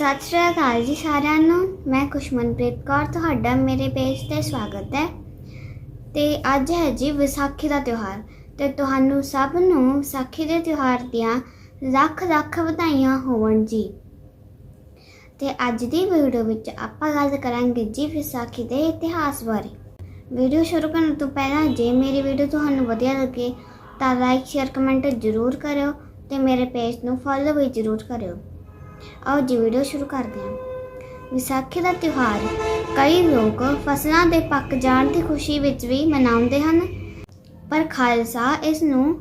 ਸਤਿ ਸ਼੍ਰੀ ਅਕਾਲ ਜੀ ਸਾਰਿਆਂ ਨੂੰ। ਮੈਂ ਖੁਸ਼ਮਨਪ੍ਰੀਤ ਕੌਰ, ਤੁਹਾਡਾ ਮੇਰੇ ਪੇਜ ਤੇ ਸਵਾਗਤ ਹੈ। ਤੇ ਅੱਜ ਹੈ ਜੀ ਵਿਸਾਖੀ ਦਾ ਤਿਉਹਾਰ। ਤੇ ਤੁਹਾਨੂੰ ਸਭ ਨੂੰ ਵਿਸਾਖੀ ਦੇ ਤਿਉਹਾਰ ਦੀਆਂ ਲੱਖ ਲੱਖ ਵਧਾਈਆਂ ਹੋਣ ਜੀ। ਤੇ ਅੱਜ ਦੀ ਵੀਡੀਓ ਵਿੱਚ ਆਪਾਂ ਗੱਲ ਕਰਾਂਗੇ ਜੀ ਵਿਸਾਖੀ ਦੇ ਇਤਿਹਾਸ ਬਾਰੇ। ਵੀਡੀਓ ਸ਼ੁਰੂ ਕਰਨ ਤੋਂ ਪਹਿਲਾਂ ਜੇ ਮੇਰੀ ਵੀਡੀਓ ਤੁਹਾਨੂੰ ਵਧੀਆ ਲੱਗੇ ਤਾਂ ਲਾਈਕ ਸ਼ੇਅਰ ਕਮੈਂਟ ਜ਼ਰੂਰ ਕਰਿਓ ਤੇ ਮੇਰੇ ਪੇਜ ਨੂੰ ਫੋਲੋ ਵੀ ਜ਼ਰੂਰ ਕਰਿਓ। ਆਓ ਜੀ ਵੀਡੀਓ ਸ਼ੁਰੂ ਕਰਦੇ ਹਾਂ। ਵਿਸਾਖੀ ਦਾ ਤਿਉਹਾਰ, ਕਈ ਲੋਕ ਫਸਲਾਂ ਦੇ ਪੱਕ ਜਾਣ ਦੀ ਖੁਸ਼ੀ ਵਿੱਚ ਵੀ ਮਨਾਉਂਦੇ ਹਨ। ਪਰ ਖਾਲਸਾ ਇਸ ਨੂੰ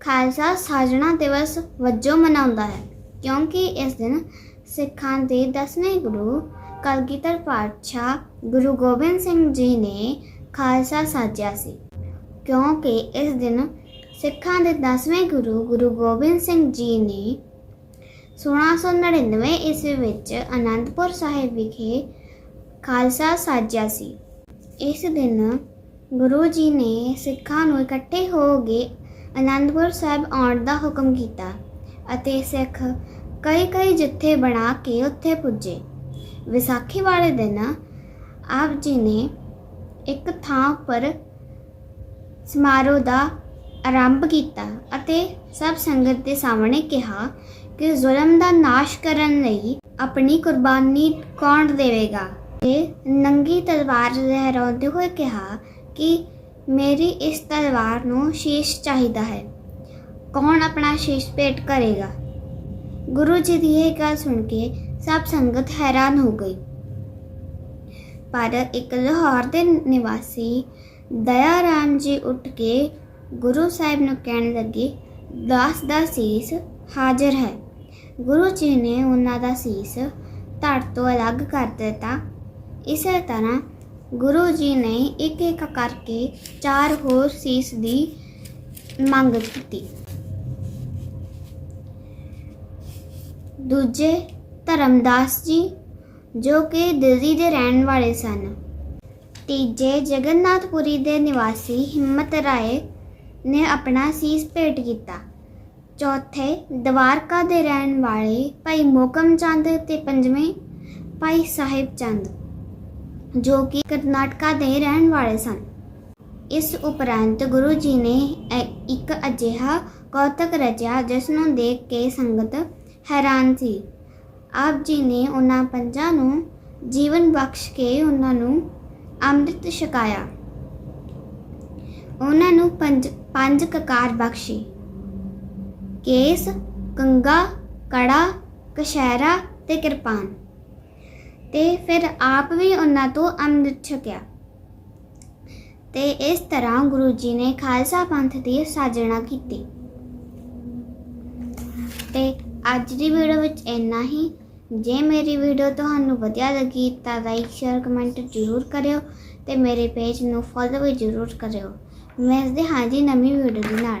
ਖਾਲਸਾ ਸਾਜਣਾ ਦਿਵਸ ਵਜੋਂ ਮਨਾਉਂਦਾ ਹੈ, ਕਿਉਂਕਿ ਇਸ ਦਿਨ ਸਿੱਖਾਂ ਦੇ ਦਸਵੇਂ ਗੁਰੂ ਕਲਗੀਧਰ ਪਾਤਸ਼ਾਹ ਗੁਰੂ ਗੋਬਿੰਦ ਸਿੰਘ ਜੀ ਨੇ ਖਾਲਸਾ ਸਾਜਿਆ ਸੀ। ਕਿਉਂਕਿ ਇਸ ਦਿਨ ਸਿੱਖਾਂ ਦੇ ਦਸਵੇਂ ਗੁਰੂ ਗੁਰੂ ਗੋਬਿੰਦ ਸਿੰਘ ਜੀ ਨੇ 1699 ਈਸਵੀ ਵਿੱਚ ਅਨੰਦਪੁਰ ਸਾਹਿਬ ਵਿਖੇ ਖਾਲਸਾ ਸਾਜਿਆ ਸੀ। ਇਸ ਦਿਨ ਗੁਰੂ ਜੀ ਨੇ ਸਿੱਖਾਂ ਨੂੰ ਇਕੱਠੇ ਹੋ ਕੇ ਅਨੰਦਪੁਰ ਸਾਹਿਬ ਆਉਣ ਦਾ ਹੁਕਮ ਕੀਤਾ ਅਤੇ ਸਿੱਖ ਕਈ ਕਈ ਜੱਥੇ ਬਣਾ ਕੇ ਉੱਥੇ ਪੁੱਜੇ। ਵਿਸਾਖੀ ਵਾਲੇ ਦਿਨ ਆਪ ਜੀ ਨੇ ਇੱਕ ਥਾਂ ਉੱਪਰ ਸਮਾਰੋਹ ਦਾ ਆਰੰਭ ਕੀਤਾ ਅਤੇ ਸਭ ਸੰਗਤ ਦੇ ਸਾਹਮਣੇ ਕਿਹਾ ਕਿ ਜ਼ੁਲਮ ਦਾ ਨਾਸ਼ ਕਰਨ ਲਈ ਆਪਣੀ ਕੁਰਬਾਨੀ ਕੌਣ ਦੇਵੇਗਾ? ਤੇ ਨੰਗੀ ਤਲਵਾਰ ਲਹਿਰਾਉਂਦੇ ਹੋਏ ਕਿਹਾ ਕਿ ਮੇਰੀ ਇਸ ਤਲਵਾਰ ਨੂੰ ਸ਼ੀਸ਼ ਚਾਹੀਦਾ ਹੈ। ਕੌਣ ਆਪਣਾ ਸ਼ੀਸ਼ ਭੇਟ ਕਰੇਗਾ? ਗੁਰੂ ਜੀ ਦੀ ਇਹ ਗੱਲ ਸੁਣ ਕੇ ਸਭ ਸੰਗਤ ਹੈਰਾਨ ਹੋ ਗਈ। ਪਰ ਇੱਕ ਲਾਹੌਰ ਦੇ ਨਿਵਾਸੀ ਦਇਆ ਰਾਮ ਜੀ ਉੱਠ ਕੇ ਗੁਰੂ ਸਾਹਿਬ ਨੂੰ ਕਹਿਣ ਲੱਗੇ, ਦਾਸ ਦਾ ਸੀਸ ਹਾਜ਼ਰ ਹੈ। ਗੁਰੂ ਜੀ ਨੇ ਉਹਨਾਂ ਦਾ ਸੀਸ ਧੜ ਤੋਂ ਅਲੱਗ ਕਰ ਦਿੱਤਾ। ਇਸੇ ਤਰ੍ਹਾਂ ਗੁਰੂ ਜੀ ਨੇ ਇੱਕ ਇੱਕ ਕਰਕੇ ਚਾਰ ਹੋਰ ਸੀਸ ਦੀ ਮੰਗ ਕੀਤੀ। ਦੂਜੇ ਧਰਮਦਾਸ ਜੀ, ਜੋ ਕਿ ਦਿੱਲੀ ਦੇ ਰਹਿਣ ਵਾਲੇ ਸਨ। ਤੀਜੇ ਜਗਨਨਾਥਪੁਰੀ ਦੇ ਨਿਵਾਸੀ ਹਿੰਮਤ ਰਾਏ ਨੇ ਆਪਣਾ ਸੀਸ ਭੇਟ ਕੀਤਾ। ਚੌਥੇ, ਦਵਾਰਕਾ ਦੇ ਰਹਿਣ ਵਾਲੇ ਭਾਈ ਮੋਕਮ ਚੰਦ ਤੇ ਪੰਜਵੇਂ ਭਾਈ ਸਾਹਿਬ ਚੰਦ, ਜੋ ਕਿ ਕਰਨਾਟਕਾ ਦੇ ਰਹਿਣ ਵਾਲੇ ਸਨ। ਇਸ ਉਪਰੰਤ ਗੁਰੂ ਜੀ ਨੇ ਇੱਕ ਅਜਿਹਾ ਕੌਤਕ ਰਚਿਆ, ਜਿਸ ਨੂੰ ਦੇਖ ਕੇ ਸੰਗਤ ਹੈਰਾਨ ਸੀ। ਆਪ ਜੀ ਨੇ ਉਹਨਾਂ ਪੰਜਾਂ ਨੂੰ ਜੀਵਨ ਬਖਸ਼ ਕੇ ਉਹਨਾਂ ਨੂੰ ਅੰਮ੍ਰਿਤ ਛਕਾਇਆ। ਉਹਨਾਂ ਨੂੰ ਪੰਜ ਪੰਜ ਕਕਾਰ ਬਖਸ਼ੀ। ਕੇਸ ਕੰਗਾ ਕੜਾ, ਕਸ਼ਹਿਰਾ ਤੇ ਕਿਰਪਾਨ। ਤੇ ਫਿਰ ਆਪ ਵੀ ਉਹਨਾਂ ਤੋਂ ਅੰਮ੍ਰਿਤ ਛਕਿਆ ਤੇ ਇਸ ਤਰ੍ਹਾਂ ਗੁਰੂ ਜੀ ਨੇ ਖਾਲਸਾ ਪੰਥ ਦੀ ਸਾਜਣਾ ਕੀਤੀ। ਤੇ ਅੱਜ ਦੀ ਵੀਡੀਓ ਵਿੱਚ ਇੰਨਾ ਹੀ। ਜੇ ਮੇਰੀ ਵੀਡੀਓ ਤੁਹਾਨੂੰ ਵਧੀਆ ਲੱਗੀ ਤਾਂ ਲਾਈਕ ਸ਼ੇਅਰ ਕਮੈਂਟ ਜ਼ਰੂਰ ਕਰਿਓ ਤੇ ਮੇਰੇ ਪੇਜ ਨੂੰ ਫੋਲੋ ਵੀ ਜ਼ਰੂਰ ਕਰਿਓ। ਮਿਲਦੇ ਹਾਂ ਜੀ ਨਵੀਂ ਵੀਡੀਓ ਦੇ ਨਾਲ।